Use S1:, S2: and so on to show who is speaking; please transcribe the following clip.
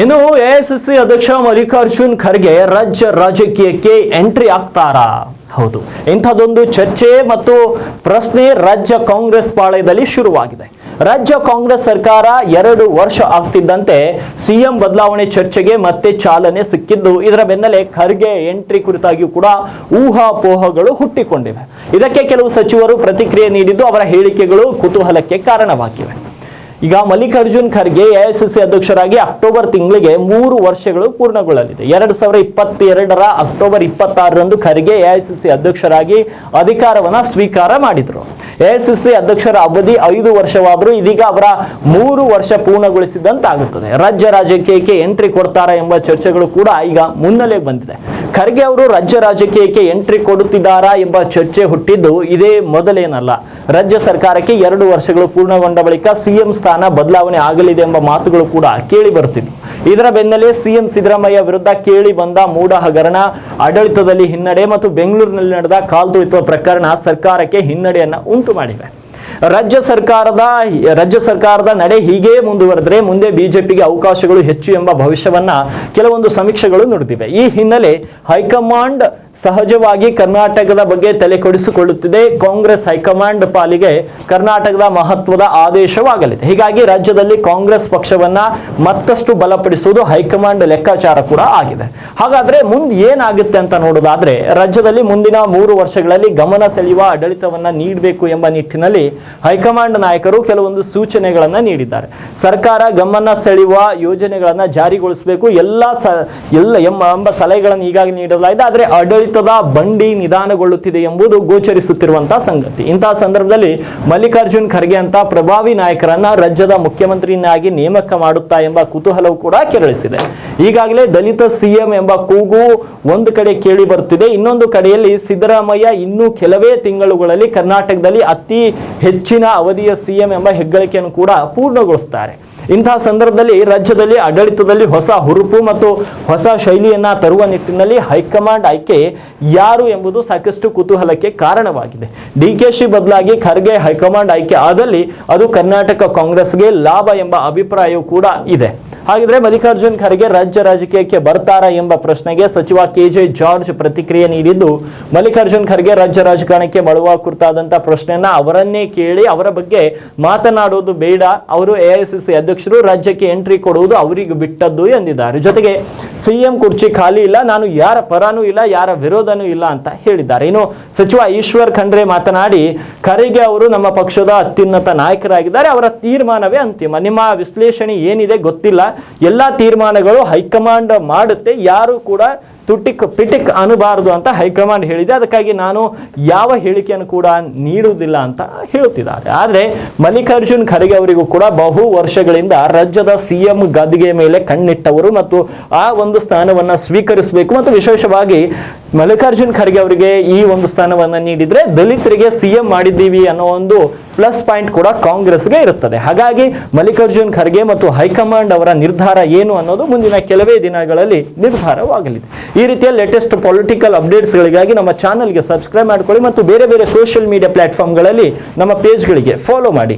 S1: ಇನ್ನು ಎಐಸಿಸಿ ಅಧ್ಯಕ್ಷ ಮಲ್ಲಿಕಾರ್ಜುನ್ ಖರ್ಗೆ ರಾಜ್ಯ ರಾಜಕೀಯಕ್ಕೆ ಎಂಟ್ರಿ ಆಗ್ತಾರಾ? ಹೌದು. ಇಂಥದ್ದೊಂದು ಚರ್ಚೆ ಮತ್ತು ಪ್ರಶ್ನೆ ರಾಜ್ಯ ಕಾಂಗ್ರೆಸ್ ಪಾಳಯದಲ್ಲಿ ಶುರುವಾಗಿದೆ. ರಾಜ್ಯ ಕಾಂಗ್ರೆಸ್ ಸರ್ಕಾರ ಎರಡು ವರ್ಷ ಆಗ್ತಿದ್ದಂತೆ ಸಿಎಂ ಬದಲಾವಣೆ ಚರ್ಚೆಗೆ ಮತ್ತೆ ಚಾಲನೆ ಸಿಕ್ಕಿದ್ದು, ಇದರ ಬೆನ್ನಲ್ಲೇ ಖರ್ಗೆ ಎಂಟ್ರಿ ಕುರಿತಾಗಿಯೂ ಕೂಡ ಊಹಾಪೋಹಗಳು ಹುಟ್ಟಿಕೊಂಡಿವೆ. ಇದಕ್ಕೆ ಕೆಲವು ಸಚಿವರು ಪ್ರತಿಕ್ರಿಯೆ ನೀಡಿದ್ದು ಅವರ ಹೇಳಿಕೆಗಳು ಕುತೂಹಲಕ್ಕೆ ಕಾರಣವಾಗಿವೆ. ಈಗ ಮಲ್ಲಿಕಾರ್ಜುನ್ ಖರ್ಗೆ ಎಐಸಿಸಿ ಅಧ್ಯಕ್ಷರಾಗಿ ಅಕ್ಟೋಬರ್ ತಿಂಗಳಿಗೆ ಮೂರು ವರ್ಷಗಳು ಪೂರ್ಣಗೊಳ್ಳಲಿದೆ. ಎರಡು ಸಾವಿರ ಇಪ್ಪತ್ತೆರಡರ ಅಕ್ಟೋಬರ್ ಇಪ್ಪತ್ತಾರರಂದು ಖರ್ಗೆ ಎಐಸಿಸಿ ಅಧ್ಯಕ್ಷರಾಗಿ ಅಧಿಕಾರವನ್ನ ಸ್ವೀಕಾರ ಮಾಡಿದ್ರು. ಎಐಸಿಸಿ ಅಧ್ಯಕ್ಷರ ಅವಧಿ ಐದು ವರ್ಷವಾದರೂ ಇದೀಗ ಅವರ ಮೂರು ವರ್ಷ ಪೂರ್ಣಗೊಳಿಸಿದಂತಾಗುತ್ತದೆ. ರಾಜ್ಯ ರಾಜಕೀಯಕ್ಕೆ ಎಂಟ್ರಿ ಕೊಡ್ತಾರ ಎಂಬ ಚರ್ಚೆಗಳು ಕೂಡ ಈಗ ಮುನ್ನೆಲೆಗೆ ಬಂದಿದೆ. ಖರ್ಗೆ ಅವರು ರಾಜ್ಯ ರಾಜಕೀಯಕ್ಕೆ ಎಂಟ್ರಿ ಕೊಡುತ್ತಿದ್ದಾರಾ ಎಂಬ ಚರ್ಚೆ ಹುಟ್ಟಿದ್ದು ಇದೇ ಮೊದಲೇನಲ್ಲ. ರಾಜ್ಯ ಸರ್ಕಾರಕ್ಕೆ ಎರಡು ವರ್ಷಗಳು ಪೂರ್ಣಗೊಂಡ ಬಳಿಕ ಸಿಎಂ ಸ್ಥಾನ ಬದಲಾವಣೆ ಆಗಲಿದೆ ಎಂಬ ಮಾತುಗಳು ಕೂಡ ಕೇಳಿ ಬರುತ್ತಿತ್ತು ಇದರ ಬೆನ್ನಲ್ಲೇ ಸಿಎಂ ಸಿದ್ದರಾಮಯ್ಯ ವಿರುದ್ಧ ಕೇಳಿ ಬಂದ ಮೂಡ ಹಗರಣ, ಆಡಳಿತದಲ್ಲಿ ಹಿನ್ನಡೆ ಮತ್ತು ಬೆಂಗಳೂರಿನಲ್ಲಿ ನಡೆದ ಕಾಲ್ತುಳಿತ ಪ್ರಕರಣ ಸರ್ಕಾರಕ್ಕೆ ಹಿನ್ನಡೆಯನ್ನ ಉಂಟು ಮಾಡಿವೆ. ರಾಜ್ಯ ಸರ್ಕಾರದ ರಾಜ್ಯ ಸರ್ಕಾರದ ನಡೆ ಹೀಗೆ ಮುಂದುವರೆದರೆ ಮುಂದೆ ಬಿಜೆಪಿಗೆ ಅವಕಾಶಗಳು ಹೆಚ್ಚು ಎಂಬ ಭವಿಷ್ಯವನ್ನ ಕೆಲವೊಂದು ಸಮೀಕ್ಷೆಗಳು ನುಡಿದಿವೆ. ಈ ಹಿನ್ನೆಲೆ ಹೈಕಮಾಂಡ್ ಸಹಜವಾಗಿ ಕರ್ನಾಟಕದ ಬಗ್ಗೆ ತಲೆ ಕೊಡಿಸಿಕೊಳ್ಳುತ್ತಿದೆ. ಕಾಂಗ್ರೆಸ್ ಹೈಕಮಾಂಡ್ ಪಾಲಿಗೆ ಕರ್ನಾಟಕದ ಮಹತ್ವದ ಆದೇಶವಾಗಲಿದೆ. ಹೀಗಾಗಿ ರಾಜ್ಯದಲ್ಲಿ ಕಾಂಗ್ರೆಸ್ ಪಕ್ಷವನ್ನ ಮತ್ತಷ್ಟು ಬಲಪಡಿಸುವುದು ಹೈಕಮಾಂಡ್ ಲೆಕ್ಕಾಚಾರ ಕೂಡ ಆಗಿದೆ. ಹಾಗಾದ್ರೆ ಮುಂದೆ ಏನಾಗುತ್ತೆ ಅಂತ ನೋಡೋದಾದ್ರೆ, ರಾಜ್ಯದಲ್ಲಿ ಮುಂದಿನ ಮೂರು ವರ್ಷಗಳಲ್ಲಿ ಗಮನ ಸೆಳೆಯುವ ಆಡಳಿತವನ್ನ ನೀಡಬೇಕು ಎಂಬ ನಿಟ್ಟಿನಲ್ಲಿ ಹೈಕಮಾಂಡ್ ನಾಯಕರು ಕೆಲವೊಂದು ಸೂಚನೆಗಳನ್ನ ನೀಡಿದ್ದಾರೆ. ಸರ್ಕಾರ ಗಮನ ಸೆಳೆಯುವ ಯೋಜನೆಗಳನ್ನ ಜಾರಿಗೊಳಿಸಬೇಕು. ಎಲ್ಲ ಎಲ್ಲ ಎಂಬ ಸಲಹೆಗಳನ್ನು ಈಗಾಗಲೇ ನೀಡಲಾಗಿದೆ. ಆದರೆ ಆಡಳಿತದ ಬಂಡಿ ನಿಧಾನಗೊಳ್ಳುತ್ತಿದೆ ಎಂಬುದು ಗೋಚರಿಸುತ್ತಿರುವಂತಹ ಸಂಗತಿ. ಇಂತಹ ಸಂದರ್ಭದಲ್ಲಿ ಮಲ್ಲಿಕಾರ್ಜುನ್ ಖರ್ಗೆ ಅಂತ ಪ್ರಭಾವಿ ನಾಯಕರನ್ನ ರಾಜ್ಯದ ಮುಖ್ಯಮಂತ್ರಿಯನ್ನಾಗಿ ನೇಮಕ ಮಾಡುತ್ತಾ ಎಂಬ ಕುತೂಹಲವು ಕೂಡ ಕೆರಳಿಸಿದೆ. ಈಗಾಗಲೇ ದಲಿತ ಸಿಎಂ ಎಂಬ ಕೂಗು ಒಂದು ಕಡೆ ಕೇಳಿ ಬರುತ್ತಿದೆ. ಇನ್ನೊಂದು ಕಡೆಯಲ್ಲಿ ಸಿದ್ದರಾಮಯ್ಯ ಇನ್ನೂ ಕೆಲವೇ ತಿಂಗಳುಗಳಲ್ಲಿ ಕರ್ನಾಟಕದಲ್ಲಿ ಅತಿ ಹೆಚ್ಚಿನ ಅವಧಿಯ ಸಿಎಂ ಎಂಬ ಹೆಗ್ಗಳಿಕೆಯನ್ನು ಕೂಡ ಪೂರ್ಣಗೊಳಿಸುತ್ತಾರೆ ಇಂತಹ ಸಂದರ್ಭದಲ್ಲಿ ರಾಜ್ಯದಲ್ಲಿ ಆಡಳಿತದಲ್ಲಿ ಹೊಸ ಹುರುಪು ಮತ್ತು ಹೊಸ ಶೈಲಿಯನ್ನ ತರುವ ನಿಟ್ಟಿನಲ್ಲಿ ಹೈಕಮಾಂಡ್ ಆಯ್ಕೆ ಯಾರು ಎಂಬುದು ಸಾಕಷ್ಟು ಕುತೂಹಲಕ್ಕೆ ಕಾರಣವಾಗಿದೆ. ಡಿ ಕೆ ಶಿ ಬದಲಾಗಿ ಖರ್ಗೆ ಹೈಕಮಾಂಡ್ ಆಯ್ಕೆ ಆದಲ್ಲಿ ಅದು ಕರ್ನಾಟಕ ಕಾಂಗ್ರೆಸ್ಗೆ ಲಾಭ ಎಂಬ ಅಭಿಪ್ರಾಯವೂ ಕೂಡ ಇದೆ. ಹಾಗಿದ್ರೆ ಮಲ್ಲಿಕಾರ್ಜುನ್ ಖರ್ಗೆ ರಾಜ್ಯ ರಾಜಕೀಯಕ್ಕೆ ಬರ್ತಾರಾ ಎಂಬ ಪ್ರಶ್ನೆಗೆ ಸಚಿವ ಕೆ ಜೆ ಜಾರ್ಜ್ ಪ್ರತಿಕ್ರಿಯೆ ನೀಡಿದ್ದು, ಮಲ್ಲಿಕಾರ್ಜುನ್ ಖರ್ಗೆ ರಾಜ್ಯ ರಾಜಕಾರಣಕ್ಕೆ ಬಳುವ ಕುರಿತಾದಂತಹ ಪ್ರಶ್ನೆಯನ್ನ ಅವರನ್ನೇ ಕೇಳಿ ಅವರ ಬಗ್ಗೆ ಮಾತನಾಡುವುದು ಬೇಡ. ಅವರು ಎಐಸಿಸಿ ಅಧ್ಯಕ್ಷರು, ರಾಜ್ಯಕ್ಕೆ ಎಂಟ್ರಿ ಕೊಡುವುದು ಅವರಿಗೆ ಬಿಟ್ಟದ್ದು ಎಂದಿದ್ದಾರೆ. ಜೊತೆಗೆ ಸಿಎಂ ಕುರ್ಚಿ ಖಾಲಿ ಇಲ್ಲ, ನಾನು ಯಾರ ಪರನೂ ಇಲ್ಲ, ಯಾರ ವಿರೋಧನೂ ಇಲ್ಲ ಅಂತ ಹೇಳಿದ್ದಾರೆ. ಇನ್ನು ಸಚಿವ ಈಶ್ವರ್ ಖಂಡ್ರೆ ಮಾತನಾಡಿ, ಖರೀಗೆ ಅವರು ನಮ್ಮ ಪಕ್ಷದ ಅತ್ಯುನ್ನತ ನಾಯಕರಾಗಿದ್ದಾರೆ, ಅವರ ತೀರ್ಮಾನವೇ ಅಂತಿಮ. ನಿಮ್ಮ ವಿಶ್ಲೇಷಣೆ ಏನಿದೆ ಗೊತ್ತಿಲ್ಲ. ಎಲ್ಲ ತೀರ್ಮಾನಗಳು ಹೈಕಮಾಂಡ್ ಮಾಡುತ್ತೆ, ಯಾರು ಕೂಡ ತುಟಿಕ್ ಪಿಟಿಕ್ ಅನ್ನಬಾರದು ಅಂತ ಹೈಕಮಾಂಡ್ ಹೇಳಿದೆ. ಅದಕ್ಕಾಗಿ ನಾನು ಯಾವ ಹೇಳಿಕೆಯನ್ನು ಕೂಡ ನೀಡುವುದಿಲ್ಲ ಅಂತ ಹೇಳುತ್ತಿದ್ದಾರೆ. ಆದರೆ ಮಲ್ಲಿಕಾರ್ಜುನ್ ಖರ್ಗೆ ಅವರಿಗೂ ಕೂಡ ಬಹು ವರ್ಷಗಳಿಂದ ರಾಜ್ಯದ ಸಿಎಂ ಗದ್ದಿಗೆ ಮೇಲೆ ಕಣ್ಣಿಟ್ಟವರು ಮತ್ತು ಆ ಒಂದು ಸ್ಥಾನವನ್ನ ಸ್ವೀಕರಿಸಬೇಕು ಮತ್ತು ವಿಶೇಷವಾಗಿ ಮಲ್ಲಿಕಾರ್ಜುನ್ ಖರ್ಗೆ ಅವರಿಗೆ ಈ ಒಂದು ಸ್ಥಾನವನ್ನ ನೀಡಿದರೆ ದಲಿತರಿಗೆ ಸಿಎಂ ಮಾಡಿದ್ದೀವಿ ಅನ್ನೋ ಒಂದು ಪ್ಲಸ್ ಪಾಯಿಂಟ್ ಕೂಡ ಕಾಂಗ್ರೆಸ್ಗೆ ಇರುತ್ತದೆ. ಹಾಗಾಗಿ ಮಲ್ಲಿಕಾರ್ಜುನ್ ಖರ್ಗೆ ಮತ್ತು ಹೈಕಮಾಂಡ್ ಅವರ ನಿರ್ಧಾರ ಏನು ಅನ್ನೋದು ಮುಂದಿನ ಕೆಲವೇ ದಿನಗಳಲ್ಲಿ ನಿರ್ಧಾರವಾಗಲಿದೆ. ಈ ರೀತಿಯ ಲೇಟೆಸ್ಟ್ ಪೊಲಿಟಿಕಲ್ ಅಪ್ಡೇಟ್ಸ್ಗಳಿಗಾಗಿ ನಮ್ಮ ಚಾನಲ್ಗೆ ಸಬ್ಸ್ಕ್ರೈಬ್ ಮಾಡ್ಕೊಳ್ಳಿ ಮತ್ತು ಬೇರೆ ಬೇರೆ ಸೋಷಿಯಲ್ ಮೀಡಿಯಾ ಪ್ಲಾಟ್ಫಾರ್ಮ್ಗಳಲ್ಲಿ ನಮ್ಮ ಪೇಜ್ಗಳಿಗೆ ಫಾಲೋ ಮಾಡಿ.